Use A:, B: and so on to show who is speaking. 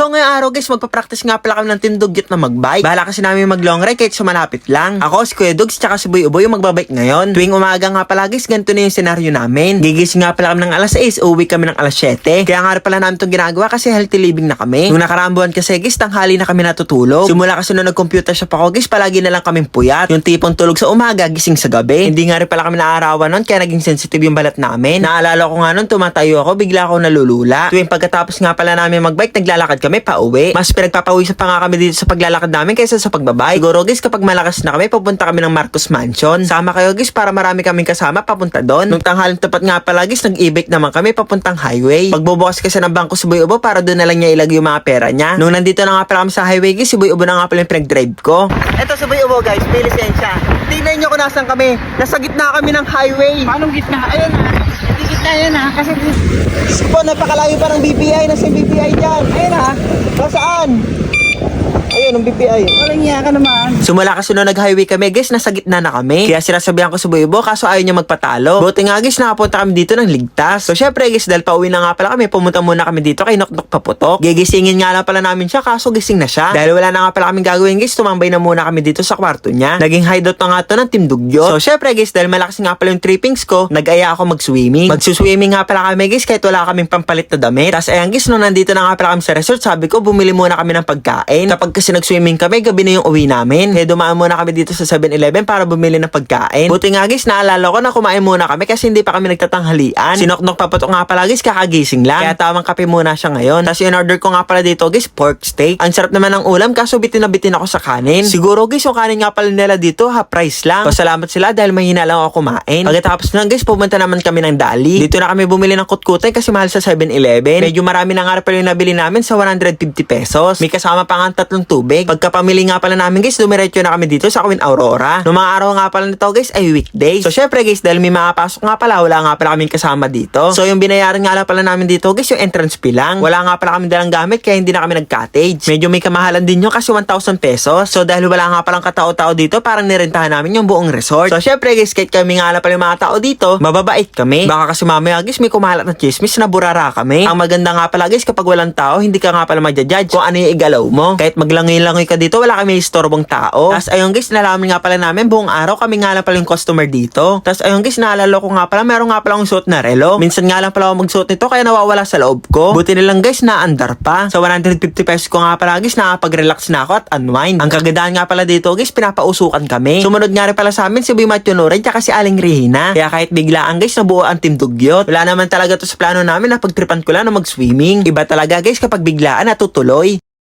A: So ngayong araw guys, magpa-practice nga pala kami ng Team Dugyot na magbike. Bahala kasi namin mag long ride kahit sa malapit lang. Ako, si Kuya Dugs, tsaka si Boy Uboy yung magbabike ngayon. Tuwing umaga nga pala guys, ganito na yung senaryo namin. Gigising nga pala kami ng alas 6, uuwi kami ng alas 7. Kaya nga pala namin itong ginagawa kasi healthy living na kami. Nung nakarambuan kasi guys, tanghali na kami natutulog. Simula kasi nung nag-computer shop ako guys, palagi na lang kaming puyat. Yung tipong tulog sa umaga, gising sa gabi. Hindi nga rin pala kami naarawan nun, kaya naging sensitive yung balat namin. Naalala ko nga nun, tumatayo ako, bigla ako nalulula. Tuwing pagkatapos nga pala namin magbike, naglalakad kami pa uwi. Mas pinagpapawisan pa nga kami dito sa paglalakad namin kaysa sa pagbabay. Siguro guys, kapag malakas na kami, papunta kami ng Marcos Mansion. Sama kayo guys para marami kaming kasama papunta doon. Nung tanghaling tapat nga pala guys, nag-e-bike naman kami papuntang highway. Pagbubukas kasi ng bangko si Boy Ubo para doon na lang niya ilagay yung mga pera niya. Nung nandito na nga pala kami sa highway guys, si Boy Ubo na nga pala yung pinag-drive ko. Eto si Boy Ubo guys, may lisensya. Tingnan niyo kung nasan kami. Nasa gitna kami ng highway.
B: Paano gitna? Ayun ha. Gitna yan ha. Kasi
A: Po, napakalayo pa ng BPI. Nasa BPI dyan. Ayun ha. Nasaan? Ayun, ang BPI.
B: walang iya ka naman.
A: Sumula kasi nag-highway kami, guys, nasa gitna na kami. Kaya sinasabihan ko sa Buibo, kaso ayaw niya magpatalo. Buti nga, guys, nakapunta kami dito ng ligtas. So, syempre, guys, dahil pauwi na nga pala kami, pumunta muna kami dito kay Noknok Paputok. Gigisingin nga lang pala namin siya, kaso gising na siya. Dahil wala na nga pala kaming gagawin, guys, tumambay na muna kami dito sa kwarto niya. Naging hideout na nga to ng Team Dugyo. So, syempre, guys, dahil malakas nga pala yung trippings ko, nag-aya ako mag-swimming. Magsuswimming nga pala kami, guys, kahit wala kaming pampalit na damit. Tapos, ayan, guys, nung nandito na nga pala kami sa resort, sabi ko, bumili muna kami ng pagkain. Kapag kasi nag-swimming kami, gabi na yung uwi namin. Kaya dumaan muna kami dito sa 7-Eleven para bumili ng pagkain. Buti nga guys, naalala ko na kumain muna kami kasi hindi pa kami nagtatanghalian. Sinoknok paputok nga pala guys, kakagising lang. Kaya tamang kape muna siya ngayon. Tapos in-order ko nga pala dito guys, pork steak. Ang sarap naman ng ulam kaso bitin na bitin ako sa kanin. Siguro guys, yung kanin nga pala nila dito, half price lang. Pasalamat sila dahil mahina lang ako kumain. Pagkatapos na guys, pumunta naman kami ng Dali. Dito na kami bumili ng kutkutan kasi mahal sa 7-Eleven. Medyo marami na nga pala yung nabili namin sa 150 pesos. May kasama pa nga tatlong tubig. Pagkapamili nga pala namin guys, dumiretso na kami dito sa Queen Aurora. Noong mga araw nga pala nito guys ay weekdays. So syempre guys, dahil may mga pasok nga pala, wala nga pala kaming kasama dito. So yung binayaran nga pala namin dito guys, yung entrance fee lang. Wala nga pala kami dalang gamit kaya hindi na kami nag-cottage. Medyo may kamahalan din yun kasi 1,000 pesos. So dahil wala nga palang katao-tao dito, parang nirentahan namin yung buong resort. So syempre guys, kahit kami nga pala yung mga tao dito, mababait kami. Baka kasi mamaya guys, may kumalat na chismis na burara kami. Ang maganda nga pala guys, kapag walang tao, hindi ka nga pala madjudge kung ano yung igalaw mo. Kahit maglangoy-langoy ka dito, wala kami istorbong tao. Tapos ayun guys, nalaman nga pala namin buong araw kami nga lang pala yung customer dito. Tapos ayun guys, naalala ko nga pala, meron nga pala akong suot na relo. Minsan nga lang pala ako magsuot nito kaya nawawala sa loob ko. Buti nilang guys, naandar pa. Sa 150 pesos ko nga pala guys, nakapag-relax na ako at unwind. Ang kagandahan nga pala dito guys, pinapausukan kami. Sumunod nga rin pala sa amin si Boy Matthew Noren tsaka si Aling Regina. Kaya kahit biglaan guys, nabuo ang team dugyot. Wala naman talaga to sa plano namin na pagtripan ko lang na mag-swimming. Iba talaga guys kapag biglaan natutuloy.